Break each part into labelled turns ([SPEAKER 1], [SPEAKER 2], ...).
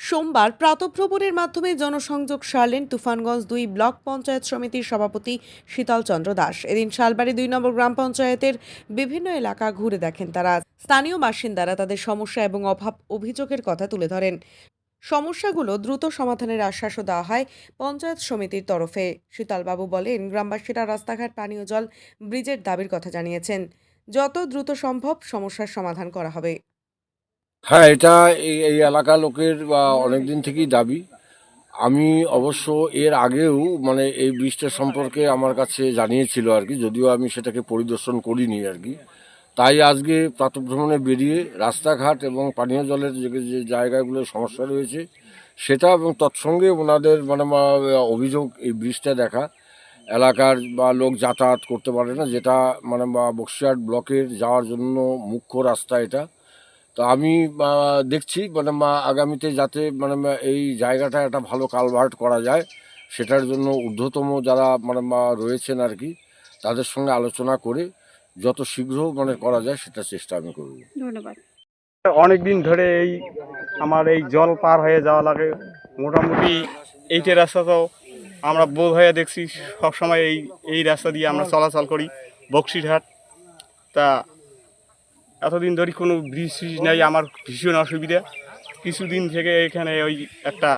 [SPEAKER 1] সোমবার প্রাতভ্রমণের মাধ্যমে জনসংযোগ সারলেন তুফানগঞ্জ দুই ব্লক পঞ্চায়েত সমিতির সভাপতি শীতল চন্দ্র দাস। এদিন শালবাড়ি দুই নম্বর গ্রাম পঞ্চায়েতের বিভিন্ন এলাকা ঘুরে দেখেন তারা। স্থানীয় বাসিন্দারা তাদের সমস্যা এবং অভাব অভিযোগের কথা তুলে ধরেন। সমস্যাগুলো দ্রুত সমাধানের আশ্বাসও দেওয়া হয় পঞ্চায়েত সমিতির তরফে। শীতলবাবু বলেন, গ্রামবাসীরা রাস্তাঘাট, পানীয় জল, ব্রিজের দাবির কথা জানিয়েছেন। যত দ্রুত সম্ভব সমস্যার সমাধান করা হবে।
[SPEAKER 2] হ্যাঁ এটা এই এলাকার লোকের অনেক দিন থেকেই দাবি। আমি অবশ্য এর আগেও মানে এই ব্রিজটা সম্পর্কে আমার কাছে জানিয়েছিল আর কি, যদিও আমি সেটাকে পরিদর্শন করিনি আর কি। তাই আজকে প্রাতভ্রমণে বেরিয়ে রাস্তাঘাট এবং পানীয় জলের যে যে জায়গাগুলোর সমস্যা রয়েছে, সেটা এবং তৎসঙ্গে ওনাদের মানে অভিযোগ এই ব্রিজটা দেখা। এলাকার বা লোক যাতায়াত করতে পারে না, যেটা মানে বা বক্সিয়াট ব্লকের যাওয়ার জন্য মুখ্য রাস্তা এটা। তো আমি দেখছি মানে মা আগামীতে যাতে মানে এই জায়গাটা একটা ভালো কালভার্ট করা যায় সেটার জন্য ঊর্ধ্বতম যারা মানে মা রয়েছেন আর কি তাদের সঙ্গে আলোচনা করে যত শীঘ্র মানে করা যায় সেটা চেষ্টা আমি করব।
[SPEAKER 3] ধন্যবাদ।
[SPEAKER 4] অনেক দিন ধরে এই আমার এই জল পার হয়ে যাওয়া লাগে মোটামুটি এইটা রাস্তা তো আমরা বোধ হয়ে দেখছি সবসময় এই এই রাস্তা দিয়ে আমরা চলাচল করি বক্সিরহাট। তা এতদিন ধরে কোনো ব্রিজ ফ্রিজ নেই, আমার ভীষণ অসুবিধা। কিছুদিন থেকে এখানে ওই একটা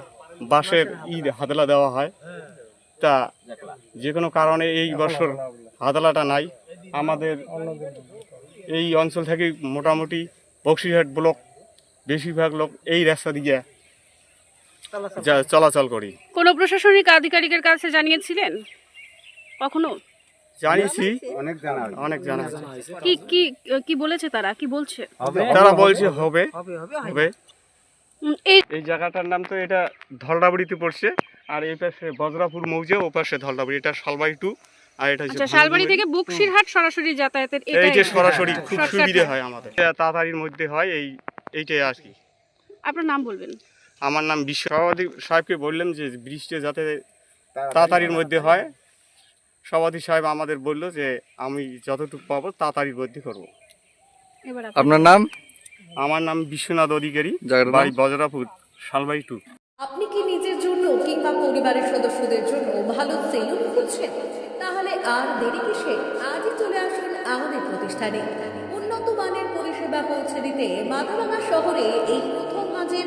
[SPEAKER 4] বাঁশের ঈদ হাতলা দেওয়া হয়। তা যে কোনো কারণে এই বছর হাতলাটা নাই। আমাদের এই অঞ্চল থেকে মোটামুটি বক্সিরহাট ব্লক বেশিরভাগ লোক এই রাস্তা দিয়ে চলাচল করি।
[SPEAKER 3] কোনো প্রশাসনিক আধিকারিকের কাছে জানিয়েছিলেন কখনো?
[SPEAKER 4] জানিয়েছি অনেক জানা অনেক জানা আছে।
[SPEAKER 3] কি কি কি বলেছে তারা? কি বলছে?
[SPEAKER 4] তারা বলছে হবে। হবে
[SPEAKER 3] এই
[SPEAKER 4] এই জায়গাটার নাম তো এটা ধলডাবড়িতে পড়ছে। আর এই পাশে বজরাপুর মৌজা ও পাশে ধলডাবড়ি এটা শালবাড়ি টু আর এটা হচ্ছে
[SPEAKER 3] আচ্ছা শালবাড়ি থেকে বুকশিরহাট সরাসরি যাতায়াতের
[SPEAKER 4] এই যে সরাসরি খুব সুবিধা
[SPEAKER 3] হয়।
[SPEAKER 4] হয় আমাদের তাড়াতাড়ির মধ্যে হয় এই এইটাই আর কি।
[SPEAKER 3] আপনার নাম বলবেন?
[SPEAKER 4] আমার নাম বিশ্ব সভাপতি সাহেবকে বললাম যে বৃষ্টি যাতে তাড়াতাড়ির মধ্যে হয়। সভাপতি সাহেব আমাদের বলল যে আমি যতটুকু পাবো তাড়াতাড়ি মধ্যে করব।
[SPEAKER 3] এবার
[SPEAKER 5] আপনার নাম?
[SPEAKER 4] আমার নাম বিশ্বনাথ অধিকারী বাড়ি বজরাপুর শালবাড়ি টু।
[SPEAKER 6] আপনি কি নিজের জন্য কিংবা পরিবারের সদস্যদের জন্য ভালো সেলুন খুঁজছেন? তাহলে আর দেরি কিসে? আজই চলে আসুন আমাদের প্রতিষ্ঠানে। উন্নত মানের পরিষেবা পৌঁছে দিতে মাথাভাঙা শহরে এই প্রথম মাঝের